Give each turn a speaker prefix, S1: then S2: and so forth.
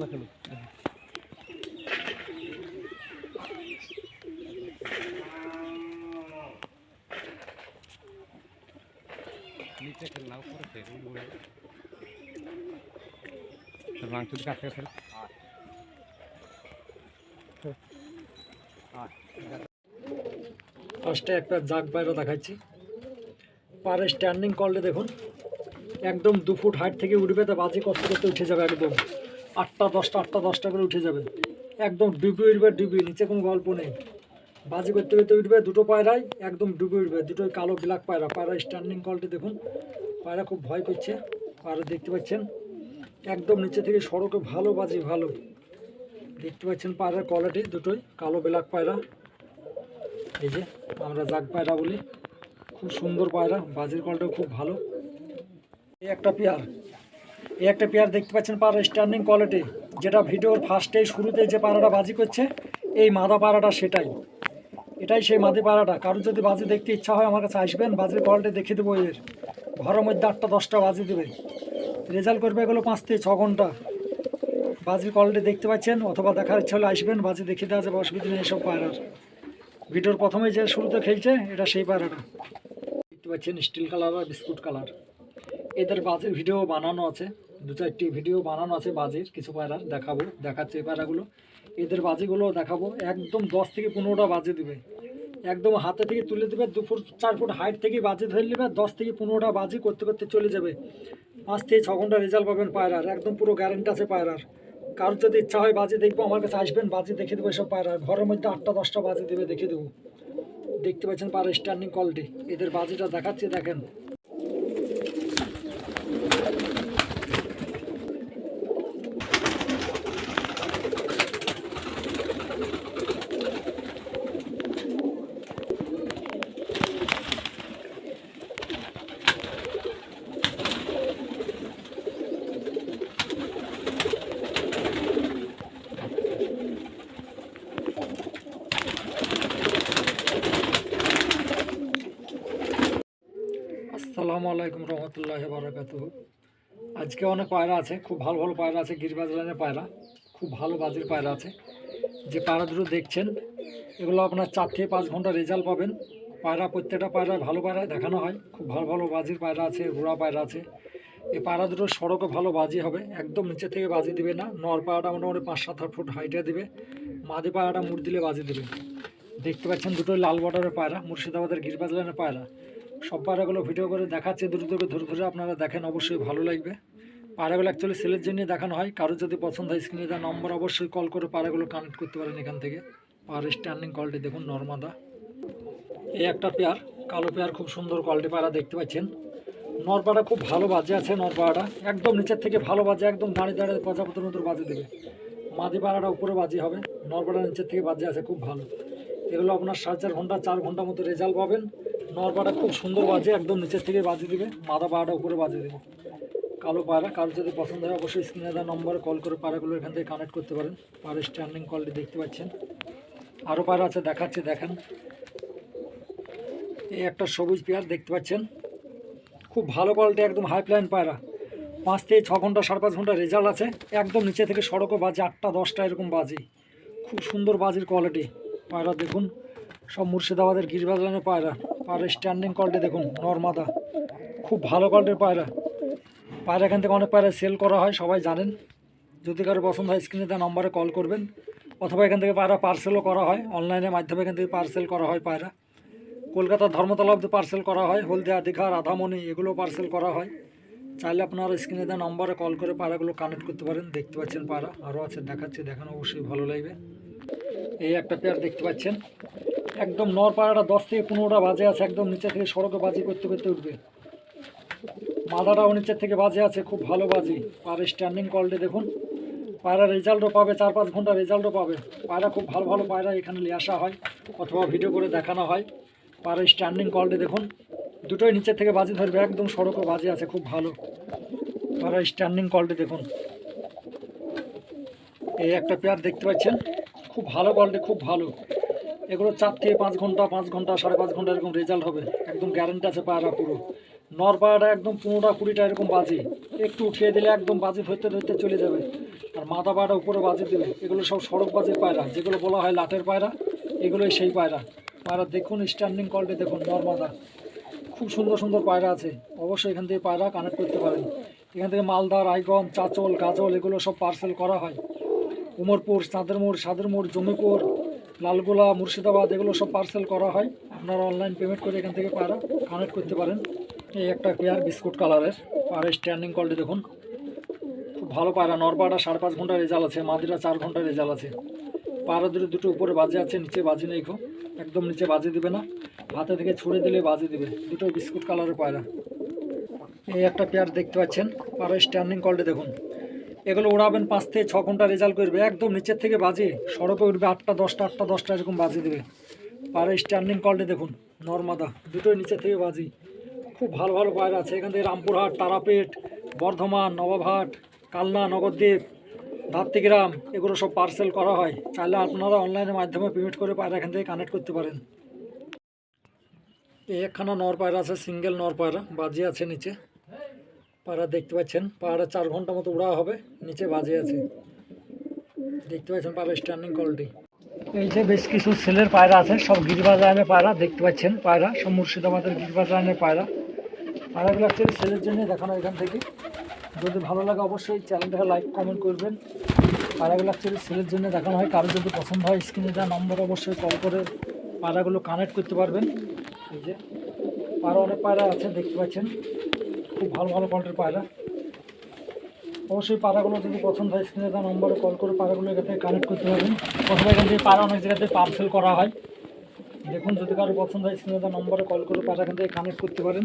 S1: না খেলো। নিচে উপরে খেল
S2: ফার্স্টে একটা জাগ বাইরে দেখাচ্ছি। পারে স্ট্যান্ডিং করলে দেখুন একদম দু ফুট হাইট থেকে উঠবে তো বাজি করতে করতে উঠে যাবে একদম। আটটা দশটা আটটা দশটা করে উঠে যাবে একদম ডুবে উঠবে, ডুবে নিচে কোনো গল্প নেই। বাজি করতে করতে উঠবে, দুটো পায়রাই একদম ডুবে উঠবে। দুটোই কালো ব্ল্যাক পায়রা পায়রা স্ট্যান্ডিং কলটি দেখুন। পায়রা খুব ভয় করছে, পায়রা দেখতে পাচ্ছেন। একদম নিচে থেকে সড়কে ভালো বাজি, ভালো। দেখতে পাচ্ছেন পায়রার কোয়ালিটি দুটোই, কালো, ব্ল্যাক পায়রা। এই যে, আমরা জাগ পায়রা বলি। খুব সুন্দর পায়রা, বাজির কলটাও খুব ভালো। এই একটা পেয়ার। এই একটা পেয়ার দেখতে পাচ্ছেন পায়রা স্ট্যান্ডিং কোয়ালিটি যেটা ভিডিওর ফার্স্টেই শুরুতে যে পায়রাটা বাজি করছে, এই মাদা পায়রাটা সেটাই। এটাই সেই মাদি পায়রাটা কারোর যদি বাজি দেখতে ইচ্ছা হয়, আমার কাছে আসবেন, বাজির কোয়ালিটি দেখে দেবো এর। ঘরের মধ্যে আটটা, দশটা বাজি দেবে। রেজাল্ট করবে এগুলো পাঁচ থেকে ছ ঘণ্টা। বাজির কোয়ালিটি দেখতে পাচ্ছেন, অথবা দেখার ইচ্ছা হলে আসবেন, বাজি দেখিয়ে দেওয়া যাবে, অসুবিধা নেই এসব পায়রার ভিডিওর প্রথমে যে শুরুতে খেলছে, এটা সেই পায়রাটা দেখতে পাচ্ছেন স্টিল কালার আর বিস্কুট কালার এদের বাজির ভিডিও বানানো আছে। দু চারটি ভিডিও বানানো আছে বাজির, কিছু পায়রার দেখাবো, দেখাচ্ছে এই পায়রাগুলো। এদের বাজিগুলো দেখাবো, একদম দশ থেকে পনেরোটা বাজি দিবে। একদম হাতে থেকে তুলে দেবে, দু ফুট, চার ফুট হাইট থেকে বাজি ধরে নেবে, দশ থেকে পনেরোটা বাজি করতে করতে চলে যাবে। পাঁচ থেকে ছ ঘণ্টা রেজাল্ট পাবেন পায়রার, একদম পুরো গ্যারেন্টি আছে পায়রার। কারোর যদি ইচ্ছা হয় বাজি দেখব, আমার কাছে আসবেন, বাজি দেখে দেবো এসব পায়রার ঘরের মধ্যে আটটা, দশটা বাজি দেবে দেখে দেবো। দেখতে পাচ্ছেন পায়রা স্ট্যান্ডিং কোয়ালিটি এদের বাজিটা দেখাচ্ছি, দেখেন। আসসালামু আলাইকুম রহমতুল্লাহ বারাকাতু আজকে অনেক পায়রা আছে, খুব ভালো ভালো পায়রা আছে, গিরবাজ লাইনের পায়রা, খুব ভালো বাজির পায়রা আছে। যে পায়রা দুটো দেখছেন, এগুলো আপনার চার থেকে পাঁচ ঘণ্টা রেজাল্ট পাবেন। পায়রা, প্রত্যেকটা পায়রায় ভালো পায়রায় দেখানো হয়, খুব ভালো ভালো বাজির পায়রা আছে, ঘোড়া পায়রা আছে। এই পায়রা দুটো সড়কে ভালো বাজি হবে, একদম নিচে থেকে বাজি দিবে না, নর পায়রাটা মোটামুটি পাঁচ সাত আট ফুট হাইটে দিবে, মাদি পায়রাটা মুড় দিলে বাজি দিবে। দেখতে পাচ্ছেন দুটোই লাল বর্ডারের পায়রা, মুর্শিদাবাদের গিরবাজ লাইনের পায়রা। সব পায়রাগুলো ভিডিও করে দেখাচ্ছে দ্রুত করে ধরে ধরে আপনারা দেখেন, অবশ্যই ভালো লাগবে। পায়রাগুলো অ্যাকচুয়ালি সেলের জন্য দেখানো হয়, কারও যদি পছন্দ হয় স্ক্রিনে দেওয়া নম্বর অবশ্যই কল করে পায়রাগুলো কানেক্ট করতে পারেন এখান থেকে। পায়রা স্ট্যান্ডিং কোয়ালিটি দেখুন, নর্মাদা। এই একটা পেয়ার কালো পেয়ার খুব সুন্দর কোয়ালিটি পায়রা দেখতে পাচ্ছেন। নরপাড়া খুব ভালো বাজে আছে নরপাড়াটা একদম নিচের থেকে ভালো বাজে, একদম দাঁড়িয়ে দাঁড়িয়ে প্রজাপতির মতো বাজে দেবে মাদি পাড়াটা উপরে বাজি হবে, নরপাড়া নিচের থেকে বাজে আছে, খুব ভালো। এগুলো আপনার সাড়ে চার ঘণ্টা চার ঘণ্টা মতো রেজাল্ট পাবেন। নরপাড়া খুব সুন্দর বাজে, একদম নিচের থেকে বাজে দিবে। মাদা পাড়াটা উপরে বাজে দেবে। কালো পায়রা, কারও যদি পছন্দ হয় অবশ্যই স্ক্রিনে দেওয়া নম্বরে কল করে পায়রাগুলো এখান থেকে কানেক্ট করতে পারেন। পায়রা স্ট্যান্ডিং কলটি দেখতে পাচ্ছেন। আরও পায়রা আছে, দেখাচ্ছে, দেখেন। এই একটা সবুজ পেয়ার দেখতে পাচ্ছেন। খুব ভালো কোয়ালিটি একদম হাই পায়রা। পাঁচ থেকে ছ ঘণ্টা, সাড়ে পাঁচ ঘণ্টা রেজাল্ট আছে। একদম নিচে থেকে সড়কও বাজে, আটটা, দশটা এরকম বাজে। খুব সুন্দর বাজির কোয়ালিটি পায়রা দেখুন। সব মুর্শিদাবাদের গিরিবাজ পায়রা। পায়রা স্ট্যান্ডিং কোয়ালিটি দেখুন, নর্মাদা। খুব ভালো কোয়ালিটির পায়রা। পায়রা এখান থেকে অনেক পায়রা সেল করা হয়, সবাই জানেন। যদি কারও পছন্দ হয় স্ক্রিনে দেওয়া নম্বরে কল করবেন। অথবা এখান থেকে পায়রা পার্সেলও করা হয়। অনলাইনের মাধ্যমে এখান থেকে পার্সেল করা হয় পায়রা। কলকাতার ধর্মতলা অব্দি পার্সেল করা হয়। হলদিয়া, দীঘা, রাধামণি এগুলো পার্সেল করা হয়। চাইলে আপনারা স্ক্রিনে দেওয়া নম্বরে কল করে পায়রাগুলো কানেক্ট করতে পারেন। দেখতে পাচ্ছেন পায়রা। আরও আছে, দেখাচ্ছি, দেখানো অবশ্যই ভালো লাগবে। এই একটা পেয়ার দেখতে পাচ্ছেন। একদম নর পায়রাটা দশ থেকে পনেরোটা বাজে আছে, একদম নিচে থেকে সড়কে বাজি করতে করতে উঠবে। মাদাটাও নিচের থেকে বাজে আছে, খুব ভালো বাজি। পায়রা স্ট্যান্ডিং কলটি দেখুন। পায়রা রেজাল্টও পাবে, চার পাঁচ ঘণ্টা রেজাল্টও পাবে। পায়রা খুব ভালো ভালো পায়রা এখানে নিয়ে আসা হয় অথবা ভিডিও করে দেখানো হয়। পায়রা স্ট্যান্ডিং কলটি দেখুন। দুটোই নিচের থেকে বাজি ধরবে, একদম সড়কও বাজি আছে, খুব ভালো। পায়রা স্ট্যান্ডিং কলটি দেখুন। এই একটা পেয়ার দেখতে পাচ্ছেন। খুব ভালো কোয়ালিটি খুব ভালো। এগুলো চার থেকে পাঁচ ঘণ্টা পাঁচ ঘণ্টা, সাড়ে পাঁচ ঘণ্টা এরকম রেজাল্ট হবে। একদম গ্যারেন্টি আছে পায়রা পুরো। নর পায়রাটা একদম পনেরোটা কুড়িটা এরকম বাজি। একটু উঠিয়ে দিলে একদম বাজি ধরতে ধরতে চলে যাবে। আর মাথা পায়রা উপরে বাজে দেবে। এগুলো সব সড়ক বাজের পায়রা। যেগুলো বলা হয় লাটের পায়রা, এগুলোই সেই পায়রা। পায়রা দেখুন স্ট্যান্ডিং কলটি দেখুন নর্মাদা খুব সুন্দর সুন্দর পায়রা আছে। অবশ্যই এখান থেকে পায়রা কানেক্ট করতে পারেন। এখান থেকে মালদা, রায়গঞ্জ, চাচল, গাজল, এগুলো সব পার্সেল করা হয়। উমরপুর চাঁদের মোড় সাদের মোড় জমিপুর লালগোলা, মুর্শিদাবাদ, এগুলো সব পার্সেল করা হয়। আপনারা অনলাইন পেমেন্ট করে এখান থেকে পায়রা কানেক্ট করতে পারেন। এই একটা পেয়ার বিস্কুট কালারের পায়রা স্ট্যান্ডিং কলটি দেখুন। খুব ভালো পায়রা, নরপাড়া সাড়ে পাঁচ ঘণ্টা রেজাল্ট আছে, মাদিরা চার ঘণ্টা রেজাল্ট আছে। পায়রা দুটো দুটো উপরে বাজে আছে, নিচে বাজি নেই খো একদম নিচে বাজে দিবে না। হাতে থেকে ছুঁড়ে দিলে বাজে দিবে। দুটো বিস্কুট কালারের পায়রা। এই একটা পেয়ার দেখতে পাচ্ছেন পায়রা স্ট্যান্ডিং কলটি দেখুন। এগুলো ওড়াবেন পাঁচ থেকে ছ ঘণ্টা রেজাল্ট করবে। একদম নিচের থেকে বাজে। সড়কে উঠবে আটটা, দশটা আটটা, দশটা এরকম বাজে দেবে। পায়রা স্ট্যান্ডিং কলটি দেখুন, নর্মাদা, দুটোই নিচের থেকে বাজি। খুব ভালো ভালো পায়রা আছে। এখান থেকে রামপুরহাট, তারাপীঠ, বর্ধমান, নবাবহাট, কালনা, নগরদ্বীপ ধাত্তিগ্রাম এগুলো সব পার্সেল করা হয়। চাইলে আপনারা অনলাইনের মাধ্যমে পেমেন্ট করে পায়রা এখান থেকে কানেক্ট করতে পারেন। এই একখানা নর পায়রা আছে সিঙ্গেল নর পায়রা বাজি আছে নিচে। পায়রা দেখতে পাচ্ছেন পায়রা চার ঘণ্টা মতো উড়া হবে, নিচে বাজে আছে। দেখতে পাচ্ছেন পায়রা স্ট্যান্ডিং কোয়ালিটি এই যে বেশ কিছু সেলের পায়রা আছে, সব গিরিবাজ লাইনের পায়রা, দেখতে পাচ্ছেন পায়রা, সব মুর্শিদাবাদের গিরিবাজ লাইনের পায়রা। পায়রাগুলো অ্যাকচুয়ালি সেলের জন্য দেখানো এখান থেকে। যদি ভালো লাগে অবশ্যই চ্যানেলটাকে লাইক কমেন্ট করবেন। পায়রাগুলো অ্যাকচুয়ালি সেলের জন্য দেখানো হয় কারও যদি পছন্দ হয় স্ক্রিনে দেওয়া নম্বর অবশ্যই কল করে পায়রাগুলো কানেক্ট করতে পারবেন। এই যে আরও অনেক পায়রা আছে, দেখতে পাচ্ছেন। খুব ভালো ভালো কোয়ালিটির পায়রা। অবশ্যই পাড়াগুলো যদি পছন্দ হয়, স্ক্রিনে দেওয়া নম্বরে কল করে পায়রাগুলো এখান থেকে কানেক্ট করতে পারবেন। প্রথমে এখান থেকে পায়রা অনেক জায়গাতে পার্সেল করা হয়। দেখুন, যদি কারও পছন্দ হয়, স্ক্রিনে দেওয়া নম্বরে কল করে পায়রা এখান থেকে কানেক্ট করতে পারেন।